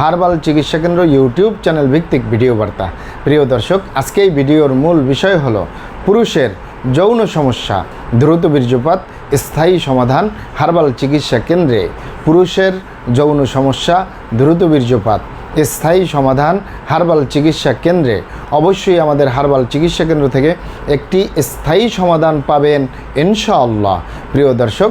Herbal চিকিৎসা কেন্দ্র YouTube channel ভিত্তিক ভিডিও বার্তা। প্রিয় দর্শক, আজকে এই ভিডিওর মূল বিষয় হলো পুরুষের যৌন সমস্যা, দ্রুত বীর্যপাত, স্থায়ী সমাধান হার্বাল চিকিৎসা কেন্দ্রে। পুরুষের যৌন সমস্যা, দ্রুত বীর্যপাত, স্থায়ী সমাধান হার্বাল চিকিৎসা কেন্দ্রে। অবশ্যই আমাদের হার্বাল চিকিৎসা কেন্দ্র থেকে একটি স্থায়ী সমাধান পাবেন ইনশাআল্লাহ। প্রিয় দর্শক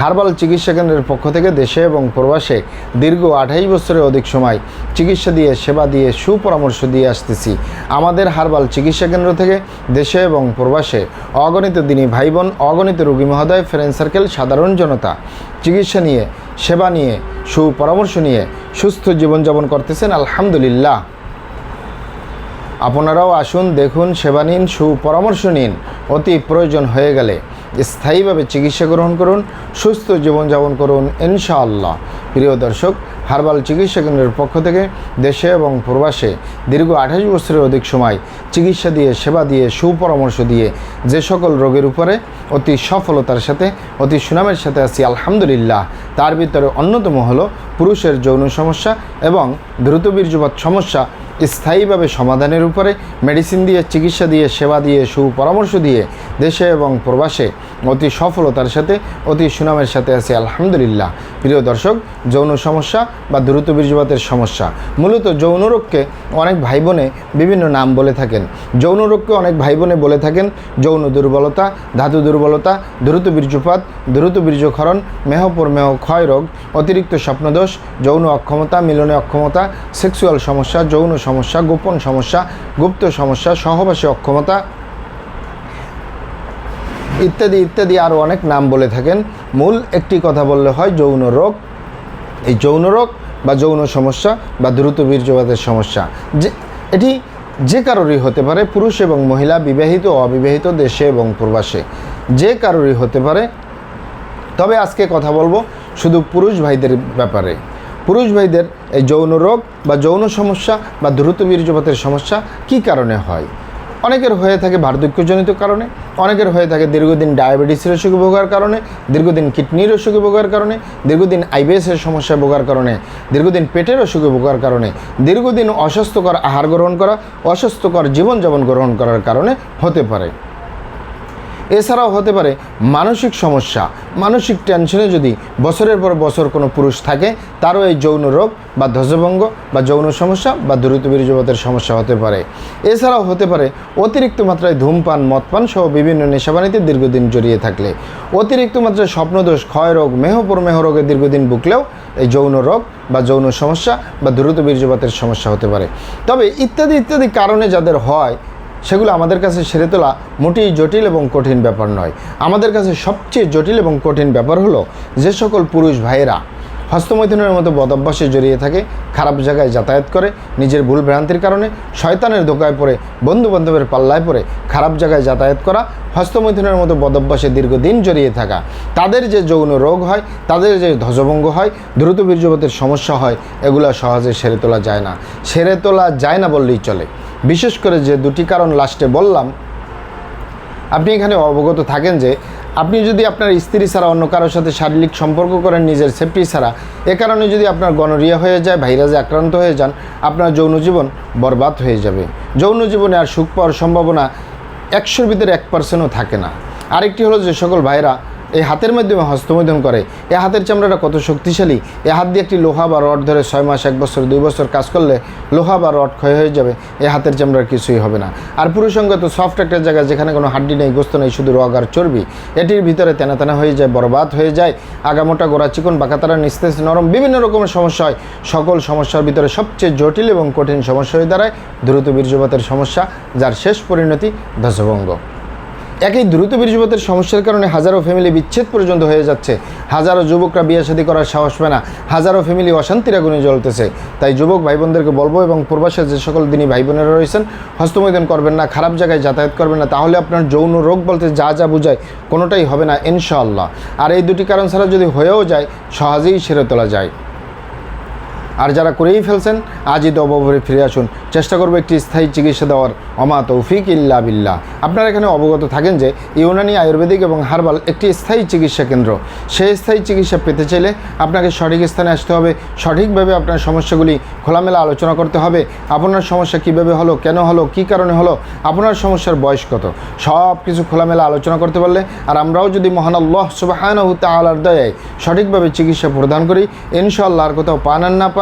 হার্বাল চিকিৎসা কেন্দ্রের পক্ষ থেকে দেশে এবং প্রবাসে দীর্ঘ আঠাইশ বছরের অধিক সময় চিকিৎসা দিয়ে, সেবা দিয়ে, সুপরামর্শ দিয়ে আসতেছি। আমাদের হার্বাল চিকিৎসা কেন্দ্র থেকে দেশে এবং প্রবাসে অগণিত দিনী ভাই বোন অগণিত রোগী মহোদয় ফ্রেন্ড সার্কেল সাধারণ জনতা চিকিৎসা নিয়ে, সেবা নিয়ে, সুপরামর্শ নিয়ে সুস্থ জীবনযাপন করতেছেন। আলহামদুলিল্লাহ। আপনারাও আসুন, দেখুন, সেবা নিন, সুপরামর্শ নিন। অতি প্রয়োজন হয়ে গেলে স্থায়ীভাবে চিকিৎসা গ্রহণ করুন, সুস্থ জীবনযাপন করুন, ইনশাআল্লাহ। প্রিয় দর্শক, হার্বাল চিকিৎসা কেন্দ্রের পক্ষ থেকে দেশে এবং প্রবাসে দীর্ঘ আঠাশ বছরের অধিক সময় চিকিৎসা দিয়ে, সেবা দিয়ে, সুপরামর্শ দিয়ে যে সকল রোগের উপরে অতি সফলতার সাথে, অতি সুনামের সাথে আছি, আলহামদুলিল্লাহ। তার ভিতরে অন্যতম হলো পুরুষের যৌন সমস্যা এবং দ্রুত বীর্যপাত সমস্যা স্থায়ীভাবে সমাধানের উপরে মেডিসিন দিয়ে, চিকিৎসা দিয়ে, সেবা দিয়ে, সুপরামর্শ দিয়ে দেশে এবং প্রবাসে অতি সফলতার সাথে, অতি সুনামের সাথে আছে। আলহামদুলিল্লাহ। প্রিয় দর্শক, যৌন সমস্যা বা দ্রুত বীর্যপাতের সমস্যা মূলত যৌন রোগকে অনেক ভাই বোনে বিভিন্ন নাম বলে থাকেন। যৌন রোগকে অনেক ভাই বোনে বলে থাকেন। যৌন দুর্বলতা, ধাতু দুর্বলতা, দ্রুত বীর্যপাত, দ্রুত বীর্যক্ষরণ, মেহপর মেহ ক্ষয় রোগ, অতিরিক্ত স্বপ্নদোষ, যৌন অক্ষমতা, মিলনে অক্ষমতা, সেক্সুয়াল সমস্যা, যৌন সমস্যা, গোপন সমস্যা, গুপ্ত সমস্যা, সহবাসী অক্ষমতা ইত্যাদি ইত্যাদি আরও অনেক নাম বলে থাকেন। মূল একটি কথা বললে হয় যৌন রোগ। এই যৌন রোগ বা যৌন সমস্যা বা দ্রুত বীর্যপাতের সমস্যা। যে, এটি যে কারোরই হতে পারে, পুরুষ এবং মহিলা, বিবাহিত অবিবাহিত, দেশে এবং প্রবাসে। যে কারোরই হতে পারে। তবে আজকে কথা বলব শুধু পুরুষ ভাইদের ব্যাপারে। পুরুষ ভাইদের এই যৌন রোগ বা যৌন সমস্যা বা দ্রুত বীর্যপাতের সমস্যা কি কারণে হয়? অনেকের হয়ে থাকে বার্ধক্যজনিত কারণে, অনেকের হয়ে থাকে দীর্ঘদিন ডায়াবেটিসের অসুখে ভোগার কারণে, দীর্ঘদিন কিডনির অসুখে ভোগার কারণে, দীর্ঘদিন আইবিএসের সমস্যায় ভোগার কারণে, দীর্ঘদিন পেটের অসুখে ভোগার কারণে, দীর্ঘদিন অস্বাস্থ্যকর আহার গ্রহণ করা, অস্বাস্থ্যকর জীবনযাপন গ্রহণ করার কারণে হতে পারে। এছাড়াও হতে পারে মানসিক সমস্যা, মানসিক টেনশনে যদি বছরের পর বছর কোনো পুরুষ থাকে, তারও এই যৌন রোগ বা ধ্বজভঙ্গ বা যৌন সমস্যা বা দ্রুত বীর্যপাতের সমস্যা হতে পারে। এছাড়াও হতে পারে অতিরিক্ত মাত্রায় ধূমপান, মদপান সহ বিভিন্ন নেশাবানিতে দীর্ঘদিন জড়িয়ে থাকলে। অতিরিক্ত মাত্রায় স্বপ্নদোষ ক্ষয় রোগ মেহপর মেহ রোগে দীর্ঘদিন ভুগলেও এই যৌন রোগ বা যৌন সমস্যা বা দ্রুত বীর্যপাতের সমস্যা হতে পারে। তবে ইত্যাদি ইত্যাদি কারণে যাদের হয় সেগুলো আমাদের কাছে সেরে তোলা মোটেই জটিল এবং কঠিন ব্যাপার নয়। আমাদের কাছে সবচেয়ে জটিল এবং কঠিন ব্যাপার হলো যে সকল পুরুষ ভাইয়েরা হস্তমৈথুনের মতো বদভ্যাসে জড়িয়ে থাকে, খারাপ জায়গায় যাতায়াত করে, নিজের ভুল ভ্রান্তির কারণে শয়তানের দোকায় পড়ে বন্ধু বান্ধবের পাল্লায় পড়ে খারাপ জায়গায় যাতায়াত করা, হস্তমৈথুনের মতো বদভ্যাসে দীর্ঘদিন জড়িয়ে থাকা। তাদের যে যৌন রোগ হয়, তাদের যে ধ্বজভঙ্গ হয়, দ্রুত বীর্যপাতের সমস্যা হয়, এগুলো সহজে সেরে তোলা যায় না। সেরে তোলা যায় না বললেই চলে। বিশেষ করে যে দুটি কারণ লাস্টে বললাম, আপনি এখানে অবগত থাকেন যে আপনি যদি আপনার স্ত্রী ছাড়া অন্য কারোর সাথে শারীরিক সম্পর্ক করেন, নিজের সেফটি ছাড়া, এ কারণে যদি আপনার গনোরিয়া হয়ে যায়, ভাইরাসে আক্রান্ত হয়ে যান, আপনার যৌন জীবন বরবাদ হয়ে যাবে। যৌন জীবনে আর সুখ পাওয়ার সম্ভাবনা একশোর ভিতরে এক পার্সেন্টও থাকে না। আরেকটি হলো যে সকল ভাইরা এই হাতের মাধ্যমে হস্তমৈদন করে। এই হাতের চামড়াটা কত শক্তিশালী। এই হাত দিয়ে একটি লোহা বা রড ধরে ছয় মাস, এক বছর, দুই বছর কাজ করলে লোহা বা রড ক্ষয় হয়ে যাবে। এই হাতের চামড়ার কিছুই হবে না। আর পুরুষঙ্গ তো সফট একটা জায়গা যেখানে কোনো হাড্ডি নেই, গোস্ত নেই, শুধু রগ আর চর্বি, এটির ভিতরে তেনা তেনা হয়ে যায়, বরবাদ হয়ে যায়, আগামোটা গোড়া চিকন, বাঁকাতারা, নিস্তেজ, নরম, বিভিন্ন রকমের সমস্যা হয়। সকল সমস্যার ভিতরে সবচেয়ে জটিল এবং কঠিন সমস্যা হয়ে দাঁড়ায় দ্রুত বীর্যপাতের সমস্যা, যার শেষ পরিণতি ধ্বসভঙ্গ একই দ্রুত বীর্যপাতের সমস্যার কারণে হাজারো ফ্যামিলি বিচ্ছেদ পর্যন্ত হয়ে যাচ্ছে। হাজারো যুবকরা বিয়ে শাদী করার সাহস পায় না। হাজারো ফ্যামিলি অশান্তির আগুনে জ্বলতেছে। তাই যুবক ভাই বোনদেরকে বলব এবং প্রবাসে যে সকল দিনই ভাই বোনেরা রয়েছেন, হস্তমৈদন করবেন না, খারাপ জায়গায় যাতায়াত করবেন না, তাহলে আপনার যৌন রোগ বলতে যা যা বোঝায় কোনোটাই হবে না, ইনশাআল্লাহ। আর এই দুটি কারণ ছাড়া যদি হয়েও যায়, সহজেই সেরে তোলা যায়। আর যারা করেই ফেলছেন, আজই দবভরে ফিরে আসুন। চেষ্টা করব একটি স্থায়ী চিকিৎসা দেওয়ার। অমা তৌফিক ইল্লা বিল্লাহ। আপনারা এখানে অবগত থাকেন যে, ইউনানি আয়ুর্বেদিক এবং হার্বাল একটি স্থায়ী চিকিৎসা কেন্দ্র। সেই স্থায়ী চিকিৎসা পেতে চাইলে আপনাকে সঠিক স্থানে আসতে হবে। সঠিকভাবে আপনার সমস্যাগুলি খোলামেলা আলোচনা করতে হবে। আপনার সমস্যা কীভাবে হলো, কেন হলো, কি কারণে হলো, আপনার সমস্যার বয়স কত? সব কিছু খোলামেলা আলোচনা করতে পারলে, আর আমরাও যদি মহান আল্লাহ সুবাহানহু তালার দয়ায় সঠিকভাবে চিকিৎসা প্রদান করি, ইনশাআল্লাহ আর কোথাও পান আর না পান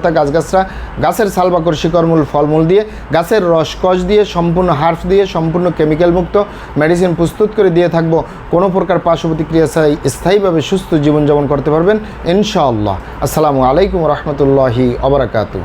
লতাপাতা গাছগাছরা, গাছের সালবাকর শিকড়মূল ফলমূল দিয়ে, গাছের রসকস দিয়ে, সম্পূর্ণ হার্ফ দিয়ে, সম্পূর্ণ কেমিক্যাল মুক্ত মেডিসিন প্রস্তুত করে দিয়ে থাকব। কোনো প্রকার পার্শ্ব প্রতিক্রিয়া ছাড়াই স্থায়ীভাবে সুস্থ জীবনযাপন করতে পারবেন, ইনশাআল্লাহ। আসসালামু আলাইকুম রহমতুল্লাহি অবরাকাতু